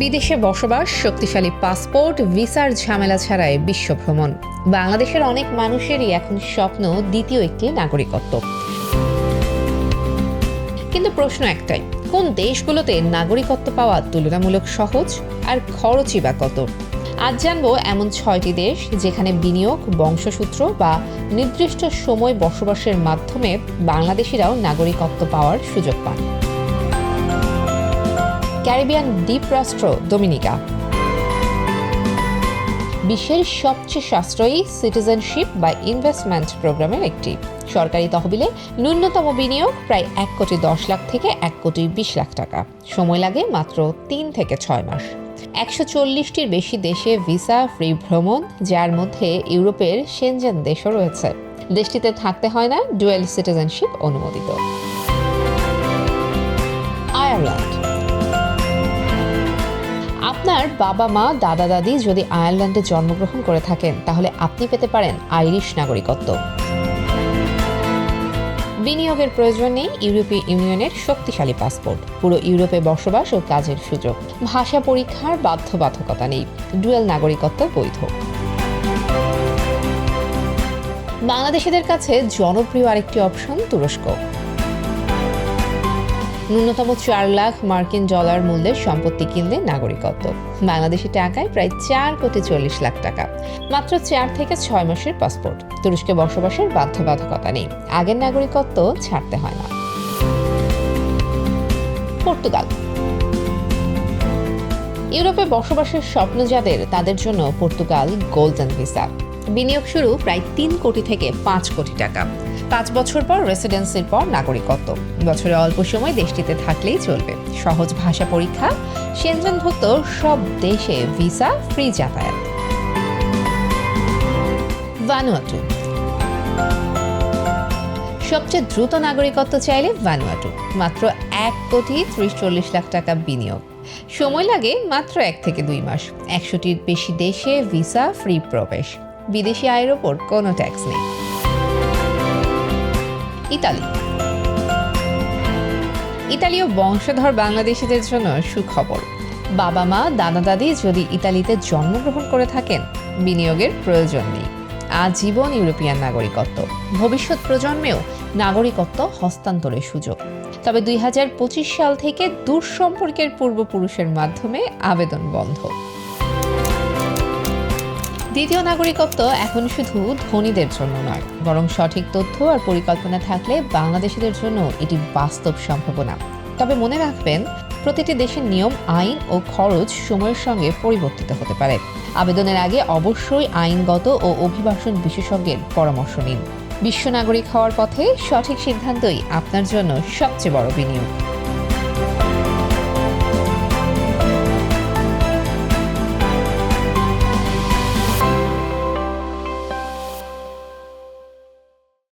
বিদেশে বসবাস, শক্তিশালী পাসপোর্ট, ভিসার ঝামেলা ছাড়াই বিশ্ব ভ্রমণ। বাংলাদেশের অনেক মানুষেরই এখন স্বপ্ন দ্বিতীয় একটি নাগরিকত্ব। কিন্তু প্রশ্ন একটাই, কোন দেশগুলোতে নাগরিকত্ব পাওয়া তুলনামূলক সহজ আর খরচই বা কত? আজ জানব এমন ছয়টি দেশ যেখানে বিনিয়োগ, বংশসূত্র বা নির্দিষ্ট সময় বসবাসের মাধ্যমে বাংলাদেশিরাও নাগরিকত্ব পাওয়ার সুযোগ পান। ক্যারিবিয়ান দ্বীপ রাষ্ট্র ডোমিনিকা। বিশ্বের সবচেয়ে সাশ্রয়ী সিটিজেনশিপ বা ইনভেস্টমেন্ট প্রোগ্রামের একটি। সরকারি তহবিলে ন্যূনতম বিনিয়োগ প্রায় এক কোটি দশ লাখ থেকে এক কোটি বিশ লাখ টাকা। সময় লাগে মাত্র তিন থেকে ছয় মাস। একশো চল্লিশটির বেশি দেশে ভিসা, ফ্রি ভ্রমণ, যার মধ্যে ইউরোপের সেনজেন দেশও রয়েছে। দেশটিতে থাকতে হয় না, ডুয়েল সিটিজেনশিপ অনুমোদিত। আয়ারল্যান্ড। আপনার বাবা মা, দাদা দাদি যদি আয়ারল্যান্ডে জন্মগ্রহণ করে থাকেন, তাহলে আপনি পেতে পারেন আইরিশ নাগরিকত্ব। বিনিয়োগের প্রয়োজন নেই, ইউরোপীয় ইউনিয়নের শক্তিশালী পাসপোর্ট। পুরো ইউরোপে বসবাস ও কাজের সুযোগ। ভাষা পরীক্ষার বাধ্যবাধকতা নেই। ডুয়েল নাগরিকত্ব বৈধ। বাংলাদেশিদের কাছে জনপ্রিয় আরেকটি অপশন তুরস্ক। ন্যূনতম চার লাখ মার্কিন ডলার মূল্যের সম্পত্তি কিনলে নাগরিকত্ব। বাংলাদেশি টাকায় প্রায় চার কোটি চল্লিশ লাখ টাকা। মাত্র চার থেকে ছয় মাসের পাসপোর্ট। তুরস্কে বসবাসের বাধ্যবাধকতা নেই। আগের নাগরিকত্ব ছাড়তে হয় না। পর্তুগাল। ইউরোপে বসবাসের স্বপ্ন যাদের, তাদের জন্য পর্তুগাল গোল্ডেন ভিসা। বিনিয়োগ শুরু প্রায় তিন কোটি থেকে পাঁচ কোটি টাকা। পাঁচ বছর পর রেসিডেন্সির পর নাগরিকত্ব। বছরে অল্প সময় দেশটিতে থাকলেই চলবে। সহজ ভাষা পরীক্ষা সেনজনভুক্ত সব দেশে ভিসা ফ্রি যাতায়াত। ভানুয়াটু সবচেয়ে দ্রুত নাগরিকত্ব চাইলে ভানুয়াটু মাত্র এক কোটি ত্রিশ চল্লিশ লাখ টাকা বিনিয়োগ। সময় লাগে মাত্র এক থেকে দুই মাস। একশোটির বেশি দেশে ভিসা ফ্রি প্রবেশ। বিদেশি আয়ের ওপর কোনো ট্যাক্স নেই। ইতালি। ইতালীয় বংশধর বাংলাদেশিদের জন্য সুখবর। বাবা মা, দাদা দাদি যদি ইতালিতে জন্মগ্রহণ করে থাকেন, বিনিয়োগের প্রয়োজন নেই। আজীবন ইউরোপিয়ান নাগরিকত্ব। ভবিষ্যৎ প্রজন্মেও নাগরিকত্ব হস্তান্তরের সুযোগ। তবে দুই হাজার পঁচিশ সাল থেকে দূর সম্পর্কের পূর্বপুরুষের মাধ্যমে আবেদন বন্ধ। দ্বিতীয় নাগরিকত্ব এখন শুধু ধনীদের জন্য নয়, বরং সঠিক তথ্য আর পরিকল্পনা থাকলে বাংলাদেশিদের জন্য এটি বাস্তব সম্ভাবনা। তবে মনে রাখবেন, প্রতিটি দেশের নিয়ম, আইন ও খরচ সময়ের সঙ্গে পরিবর্তিত হতে পারে। আবেদনের আগে অবশ্যই আইনগত ও অভিবাসন বিশেষজ্ঞের পরামর্শ নিন। বিশ্ব নাগরিক হওয়ার পথে সঠিক সিদ্ধান্তই আপনার জন্য সবচেয়ে বড় বিনিয়োগ।